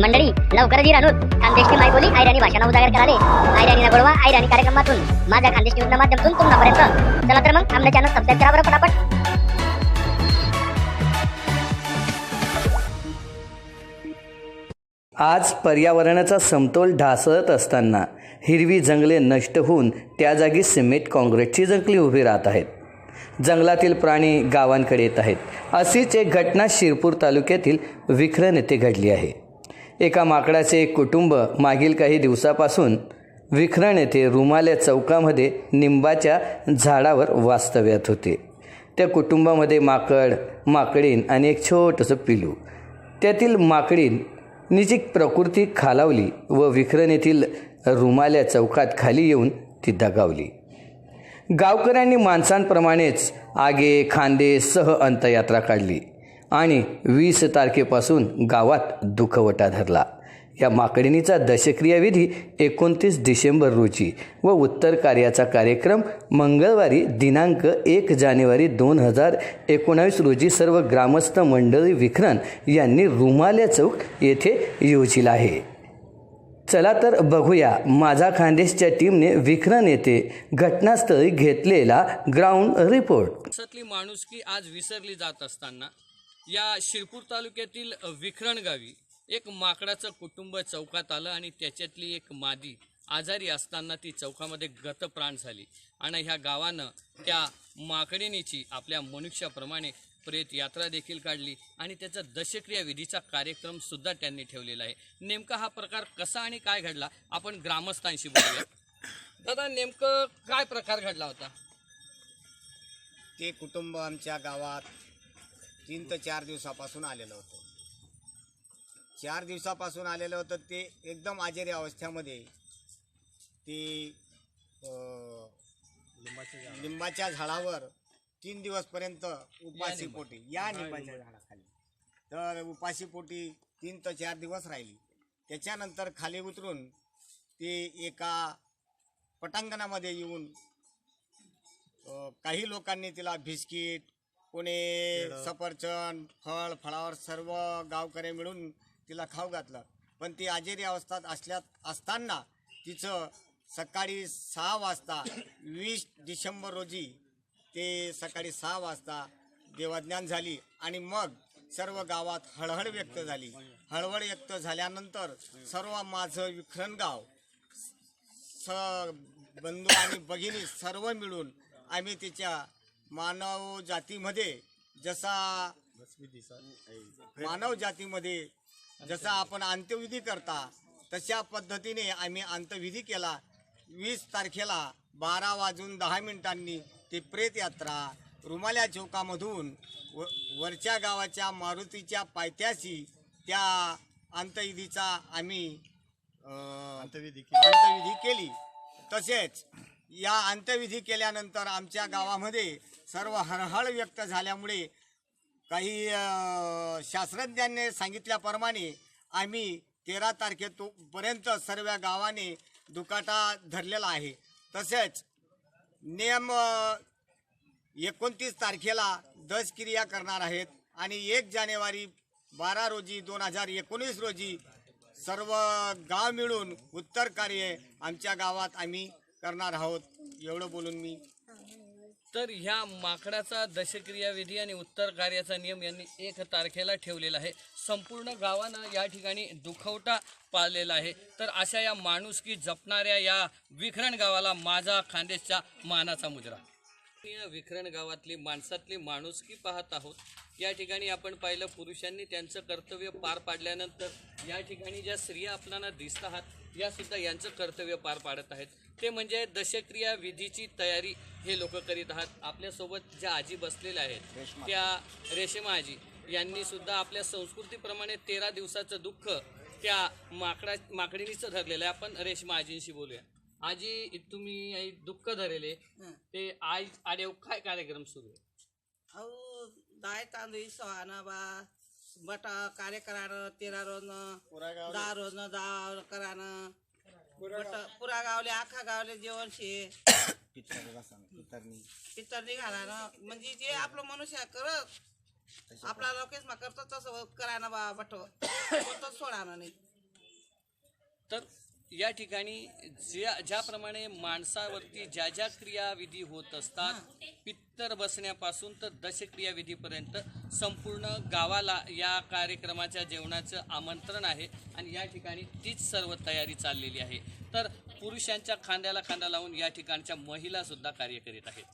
मंडळी लवकरच येईल खानदेशची मायबोली आयराणी भाषा उजागर कराले आयराणी गोळवा आयराणी कार्यक्रमातून. माझ्या खानदेश न्यूजच्या माध्यमातून तुम्हापर्यंत चला तर मग आमच्या चॅनल सबस्क्राईब करा बरं पटापट आज पर्यावरणाचा समतोल ढासळत असताना हिरवी जंगले नष्ट होऊन त्या जागी सिमेंट काँक्रीटची जंगली उभी राहत आहेत. जंगलातील प्राणी गावांकडे येत आहेत. अशीच एक घटना शिरपूर तालुक्यातील विखरण येथे घडली आहे. एका माकडाचे एक कुटुंब मागील काही दिवसापासून विखरण येथे रुमाल्या चौकामध्ये निंबाच्या झाडावर वास्तव्यात होते. त्या कुटुंबामध्ये माकड माकडीन आणि एक छोटंसं पिलू. त्यातील माकडीन निजी प्रकृती खालावली व विखरण येथील रुमाल्या चौकात खाली येऊन ती दगावली. गावकऱ्यांनी माणसांप्रमाणेच आगे खांदे सह अंतयात्रा काढली. आणि वीस तारखेपासून गावात दुखवटा धरला. या माकडणीचा दशक्रियाविधी एकोणतीस डिसेंबर रोजी व उत्तर कार्याचा कार्यक्रम मंगळवारी दिनांक एक जानेवारी दोन हजार एकोणावीस रोजी सर्व ग्रामस्थ मंडळी विखरण यांनी रुमाल्या चौक येथे योजिला आहे. चला तर बघूया माझा खानदेशच्या टीमने विखरण येथे घटनास्थळी घेतलेला ग्राउंड रिपोर्ट. माणसातली माणुसकी आज विसरली जात असताना या शिरपूर तालुक्यातील विखरण गावी एक माकडाचं कुटुंब चौकात आलं आणि त्याच्यातली एक मादी आजारी असताना ती चौकामध्ये गतप्राण झाली. आणि ह्या गावानं त्या माकडिणीची आपल्या मनुष्याप्रमाणे प्रेत यात्रा देखील काढली आणि त्याचा दशक्रिया विधीचा कार्यक्रम सुद्धा त्यांनी ठेवलेला आहे. नेमका हा प्रकार कसा आणि काय घडला आपण ग्रामस्थांशी बोलूया. दादा नेमकं काय प्रकार घडला होता? ते कुटुंब आमच्या गावात तीन ते चार दिवसापासून आलेलं होतं. चार दिवसापासून आलेलं होतं ते एकदम आजारी अवस्थेमध्ये ते लिंबाच्या झाडावर. तीन दिवसपर्यंत उपाशीपोटी या लिंबाच्या झाडाखाली. तर उपाशीपोटी तीन ते चार दिवस राहिली. त्याच्यानंतर खाली उतरून ते एका पटांगणामध्ये येऊन काही लोकांनी तिला बिस्किट कोणी सफरचंद फळ फळावर सर्व गावकरी मिळून तिला खाऊ घातलं. पण ती आजेरी अवस्थात असल्यात असताना तिचं सकाळी सहा वाजता वीस डिसेंबर रोजी ते सकाळी सहा वाजता देवाज्ञान झाली आणि मग सर्व गावात हळहळ व्यक्त झाली. हळहळ व्यक्त झाल्यानंतर सर्व माझं विखरण गाव स बंधू आणि भगिनी सर्व मिळून आम्ही तिच्या मानव जातीमध्ये जसा मानव जातीमध्ये जसा आपण अंत्यविधी करता तशा पद्धतीने आम्ही अंत्यविधी केला. वीस तारखेला बारा वाजून दहा मिनिटांनी ती प्रेत यात्रा रुमाल्या चौकामधून व वरच्या गावाच्या मारुतीच्या पायथ्याशी त्या अंत्यविधीचा आम्ही अंतविधी अंत्यविधी केली. तसेच या अंत्यविधी केल्यानंतर आमच्या गावामध्ये सर्व हळहळ व्यक्त झाल्यामुळे काही शास्त्रज्ञांनी सांगितल्याप्रमाणे आम्ही तेरा तारखेपर्यंत सर्व गावाने दुकाटा धरलेला आहे. तसेच नियम एकोणतीस तारखेला दशक्रिया करणार आहेत आणि एक जानेवारी बारा रोजी दोन हजार एकोणीस रोजी सर्व गाव मिळून उत्तर कार्य आमच्या गावात आम्ही करणार आहोत. एवढं बोलून मी. तर ह्या माकडाचा दशक्रिया विधी आणि उत्तर कार्याचा नियम यांनी एक तारखेला ठेवलेला आहे. संपूर्ण गावानं या ठिकाणी दुखवटा पाळलेला आहे. तर अशा या माणुसकी जपणाऱ्या या विखरण गावाला माझा खानदेशचा मानाचा मुजरा. विखरण गावातली माणसातली माणुसकी पाहत आहोत. या ठिकाणी आपण पाहिलं पुरुषांनी त्यांचं कर्तव्य पार पाडल्यानंतर या ठिकाणी ज्या स्त्रिया आपल्याला दिसत आहात या सुद्धा यांचं कर्तव्य पार पाडत आहेत. ते म्हणजे दशक्रिया विधीची तयारी हे लोक करीत आहात. आपल्यासोबत ज्या आजी बसलेल्या आहेत त्या रेशमा आजी यांनी सुद्धा आपल्या संस्कृतीप्रमाणे तेरा दिवसाचं दुःख त्या माकडा माकडिणीचं धरलेलं आहे. आपण रेशमा आजींशी बोलूया. आजी तुम्ही आई दुःख धरेले. ते आई आडेव काय कार्यक्रम सुरू आहे? अहो दाय तांदूळ सहाना बा बटा कार्य करानं तेरा रोजनं दहा रोजनं दहा करानं बट पुरा गावले आखा गावले जेवण शे पितर निघाला म्हणजे जे आपलं मनुष्य करत आपला लोकेश मा करतो तसं करा ना बा बट ना नाही. तर या ठिकाणी ज्या ज्याप्रमाणे माणसावरती ज्या ज्या क्रियाविधी होत असतात पित्तर बसण्यापासून तर दशक्रियाविधीपर्यंत संपूर्ण गावाला या कार्यक्रमाच्या जेवणाचं आमंत्रण आहे आणि या ठिकाणी तीच सर्व तयारी चाललेली आहे. तर पुरुषांच्या खांद्याला खांदा लावून या ठिकाणच्या महिलासुद्धा कार्य करीत आहेत.